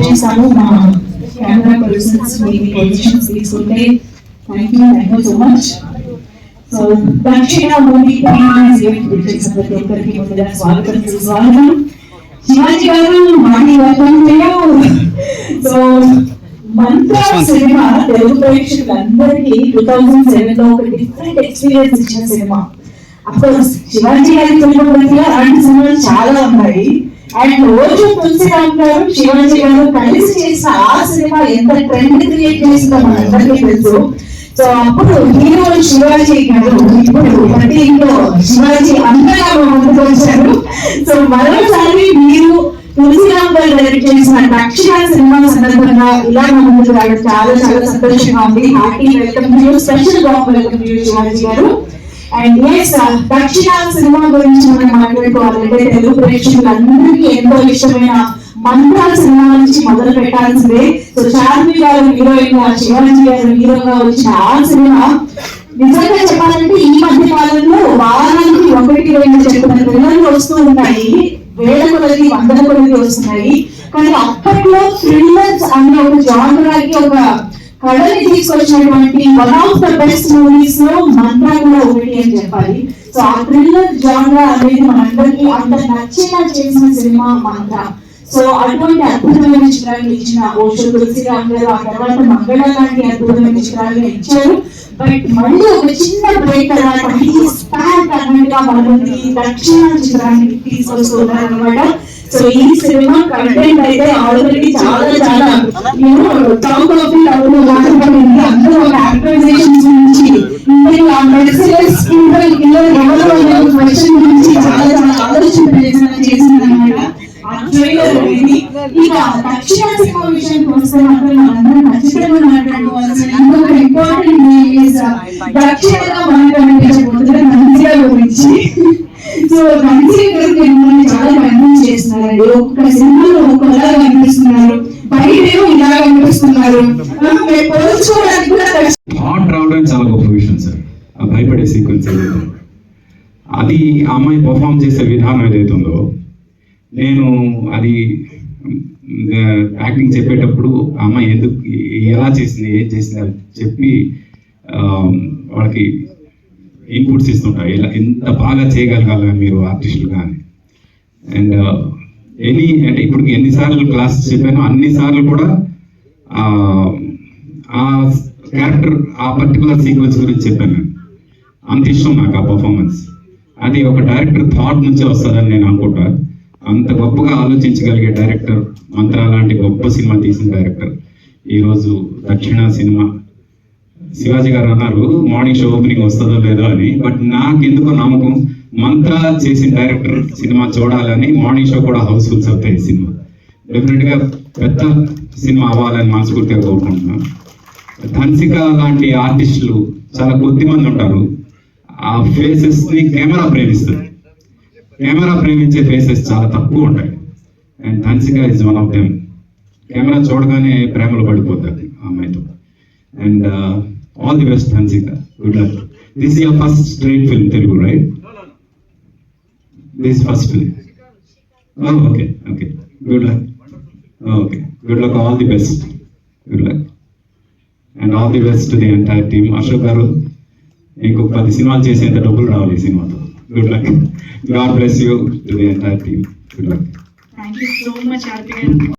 చేశాను మా camera persons మీ positions తీసుకుంటే thank you thank you so much so Dakshina movie చేసిన ప్రతి ఒక్కరికి ముందుగా స్వాగతం సుస్వాగతం శివాజీ గారు వర్గం సో మంత్ర సినిమా తెలుగు ప్రేక్షకులందరికీ టూ థౌజండ్ సెవెన్లో ఒక డిఫరెంట్ ఎక్స్పీరియన్స్ ఇచ్చిన సినిమా. అఫ్కోర్స్ శివాజీ గారి ఫిల్మోగ్రఫీలో అలాంటి సినిమాలు చాలా ఉన్నాయి. అండ్ రోజు తులసిరామ్ గారు శివాజీ గారు కలిసి చేసిన ఆ సినిమా ఎంత ట్రెండ్ క్రియేట్ చేసిందో మనందరికీ తెలుసు. సో అప్పుడు హీరో శివాజీ గారు ఇప్పుడు ప్రతి ఇంట్లో శివాజీ ముందుకు వచ్చారు సో మరోసారి మీరు తులసిరామ్ గారు చేసిన దక్షిణ సినిమా సందర్భంగా ఇలా ముందుకు రావడం చాలా చాలా సంతోషంగా ఉంది. Happy welcome you special bomb welcome you Shivaji గారు. అండ్ ఎస్ దక్షిణ సినిమా గురించి మనం మాట్లాడుకోవాలంటే తెలుగు ప్రేక్షకులందరికీ ఎంతో ఇష్టమైన మంత్రాల సినిమా నుంచి మొదలు పెట్టాల్సిందే. సో చార్మి గారు హీరోయిన్గా శివాజీ గారు హీరోగా వచ్చిన ఆ సినిమా నిజంగా చెప్పాలంటే ఈ మధ్య కాలంలో వారానికి ఒకటి రెండు చెప్పిన పిల్లలు వస్తూ ఉన్నాయి. వేల కొలది వందల కొలది వస్తున్నాయి. కానీ అప్పట్లో థ్రిల్లర్స్ అనే ఒక జానరాకి ఒక కళని తీసుకొచ్చినటువంటి వన్ ఆఫ్ ద బెస్ట్ మూవీస్లో మంత్ర కూడా ఒకటి అని చెప్పాలి. సో ఆ థ్రిల్లర్ జానరా అనేది మనందరికీ అంత నచ్చేలా చేసిన సినిమా మంత్ర. సో అటువంటి అద్భుతమైన చిత్రాన్ని ఇచ్చిన ఓషో తులసిరామ్ గారు ఆ తర్వాత మంగళ లాంటి అద్భుతమైన చిత్రాలు ఇచ్చారు. బట్ మళ్ళీ ఒక చిన్న బ్రేక్ తర్వాత స్పాన్ అన్నట్టుగా మనకి దక్షిణ చిత్రాన్ని తీసుకొస్తున్నారు అనమాట సో ఈ సినిమా కంటెంట్ అయితే ఆల్రెడీ చాలా చాలా. నేను ఆఫ్ ఇట్ అవును మాట్లాడింది దక్షిణ సినిమా విషయం వస్తే మాత్రం మనందరం ఖచ్చితంగా మాట్లాడుకోవాల్సిన ఇంకొక ఇంపార్టెంట్ ఈజ్ దక్షిణగా మనకు అనిపించబోతున్న నందిగా గురించి సో నంది గురించి మిమ్మల్ని చాలా కన్విన్స్ చేస్తున్నారండి ఒక్కొక్క సినిమాలో ఒక్కొక్కలా కనిపిస్తున్నారు బయటేమో ఇలా కనిపిస్తున్నారు పోల్చుకోవడానికి కూడా థాట్ రావడం చాలా గొప్ప విషయం సార్ భయపడే సీక్వెన్స్ ఏదైతే అది అమ్మాయి పర్ఫామ్ చేసే విధానం ఏదైతే ఉందో నేను అది యాక్టింగ్ చెప్పేటప్పుడు ఆ అమ్మాయి ఎందుకు ఎలా చేసింది ఏం చేసింది అని చెప్పి వాళ్ళకి ఇన్పుట్స్ ఇస్తుంటారు ఎలా ఎంత బాగా చేయగలగాలి మీరు ఆర్టిస్టులు కానీ అండ్ ఎనీ అంటే ఇప్పుడు ఎన్నిసార్లు క్లాస్ చెప్పానో అన్నిసార్లు కూడా ఆ, క్యారెక్టర్ ఆ పర్టికులర్ సీక్వెన్స్ గురించి చెప్పాను నేను. అంత ఇష్టం నాకు ఆ పర్ఫార్మెన్స్ అది ఒక డైరెక్టర్ థాట్ నుంచే వస్తుందని నేను అనుకుంటాను అంత గొప్పగా ఆలోచించగలిగే డైరెక్టర్ మంత్ర లాంటి గొప్ప సినిమా తీసిన డైరెక్టర్. ఈరోజు దక్షిణ సినిమా. శివాజీ గారు అన్నారు మార్నింగ్ షో ఓపెనింగ్ వస్తుందో లేదో అని. బట్ నాకు ఎందుకో నమ్మకం. మంత్ర చేసిన డైరెక్టర్ సినిమా చూడాలని మార్నింగ్ షో కూడా హౌస్ఫుల్స్ అవుతాయి ఈ సినిమా. డెఫినెట్గా పెద్ద సినిమా అవ్వాలని మనస్ఫూర్తిగా కోరుకుంటున్నాను ధన్సిక లాంటి ఆర్టిస్టులు చాలా కొద్ది మంది ఉంటారు. ఆ ఫేసెస్ని కెమెరా ప్రేమిస్తుంది. కెమెరా ప్రేమించే ఫేసెస్ చాలా తక్కువ ఉంటాయి. And Dhanshika is one of them camera చూడగానే ప్రేమలో పడిపోతుంది ఆ అమ్మాయితో. And all the best Dhanshika good luck this your first straight film Telugu right this first film okay okay good luck okay good luck all the best good luck and all the best the entire team Ashok గారు ఇంకొక పది సినిమాలు చేసేంత డబ్బులు రావాలి ఈ సినిమాతో. Good luck god bless you to the entire team good luck thank you so much Aarti గారు